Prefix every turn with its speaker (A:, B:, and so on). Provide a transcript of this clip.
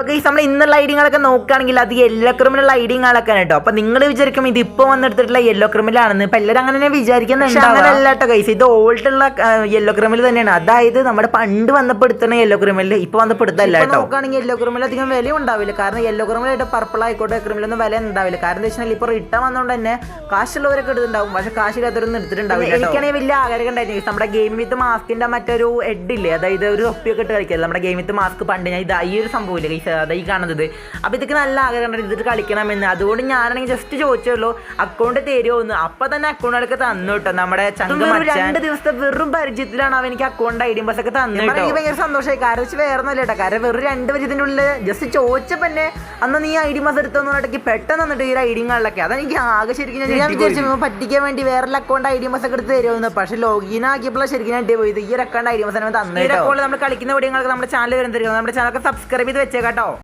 A: Okay നമ്മൾ ഇന്നുള്ള ഐഡിയങ്ങളൊക്കെ നോക്കുകയാണെങ്കിൽ അത് യെല്ലോ ക്രിമിനുള്ള ഐഡിയങ്ങളൊക്കെ കേട്ടോ അപ്പൊ നിങ്ങൾ വിചാരിക്കും ഇത് ഇപ്പൊ വന്നെടുത്തിട്ടുള്ള യെല്ലോ ക്രിമിലാണെന്ന് ഇപ്പൊ എല്ലാവരും അങ്ങനെ തന്നെ വിചാരിക്കുന്നുണ്ട് അല്ലാട്ടോ ഗൈസ് കേട്ടോ ഓൾഡ് ഇത് ഓൾഡുള്ള യെല്ലോ ക്രിമിൽ തന്നെയാണ്. അതായത് നമ്മുടെ പണ്ട് വന്നപ്പോൾ എടുത്തുന്ന യെല്ലോ ക്രിമിൽ ഇപ്പൊ വന്നപ്പോൾ എടുത്തല്ല കേട്ടോ നോക്കുകയാണെങ്കിൽ യെല്ലോ ക്രിമിൽ അധികം വില ഉണ്ടാവില്ല. കാരണം യെല്ലോ ക്രിമിലായിട്ട് പർപ്പിൾ ആയിക്കോട്ടെ ക്രിമിലൊന്നും വില ഉണ്ടാവില്ല. കാരണം എന്താ വെച്ചാൽ ഇപ്പൊ റിട്ടേൺ വന്നതുകൊണ്ട് തന്നെ കാശുള്ളവരൊക്കെ എടുത്തിട്ടുണ്ടാവും. പക്ഷെ കാശില്ലാത്തവരൊന്നും എടുത്തിട്ടുണ്ടാവില്ല എനിക്കാണെങ്കിൽ വലിയ ആഗ്രഹം ഉണ്ടായിരുന്നു. നമ്മുടെ ഗെയിം വിത്ത് മാസ്കിന്റെ മറ്റൊരു ഹെഡ് ഇല്ലേ? അതായത് ഒരു തൊപ്പിയൊക്കെ ഇട്ട് കളിക്കില്ല? നമ്മുടെ ഗെയിം വിത്ത് മാസ്ക് പണ്ട് ഞാൻ ഇത് ഈ ഒരു സംഭവം സംഭവമില്ല ഗൈസ് അതായി കാണുന്നത്. അപ്പോൾ ഇതൊക്കെ നല്ല ആഗ്രഹം ഇതിട്ട് കളിക്കണമെന്ന്. അതുകൊണ്ട് ഞാനാണെങ്കിൽ ജസ്റ്റ് ചോദിച്ചുള്ളൂ അക്കൗണ്ട് തരുമോ എന്ന്. അപ്പൊ തന്നെ അക്കൗണ്ടുകളൊക്കെ തന്നു കേട്ടോ. നമ്മുടെ രണ്ട് ദിവസത്തെ വെറും പരിചയത്തിലാണ് അവൻ എനിക്ക് അക്കൗണ്ട് ഐ ഡി ബസ് ഒക്കെ തന്നു. എനിക്ക് ഭയങ്കര സന്തോഷമായി. കാരണം വെച്ച് വേറെ ഒന്നല്ല കേട്ടോ. കാരണം വെറും രണ്ട് പരിചയത്തിന്റെ ഉള്ളിൽ ജസ്റ്റ് ചോദിച്ചപ്പോൾ തന്നെ അന്ന് നീ ഐ ഡി ബസ് എടുത്തെന്ന് പറഞ്ഞിട്ട് പെട്ടെന്ന് വന്നിട്ട് ഈ ഐ അതാണ് അതെനിക്ക് ആകെ ശരിക്കും ഞാൻ വിചാരിച്ചു പറ്റിക്കാൻ വേണ്ടി വേറെ അക്കൗണ്ട് ഐ ഡി ബസ് ഒക്കെ എടുത്ത് തരുമെന്ന് പക്ഷേ ലോഗിൻ ആക്കിയപ്പോൾ ശരിക്കും ഞാൻ പോയത്. ഈ ഒരു അക്കൗണ്ട് ഐ ഡി ബസ് തന്നെ തന്നു നമ്മൾ കളിക്കുന്ന വീഡിയോകൾക്ക് നമ്മുടെ ചാനൽ വരുന്നത് നമ്മുടെ ചാനലൊക്കെ സബ്സ്ക്രൈബ് ചെയ്ത് bắt đầu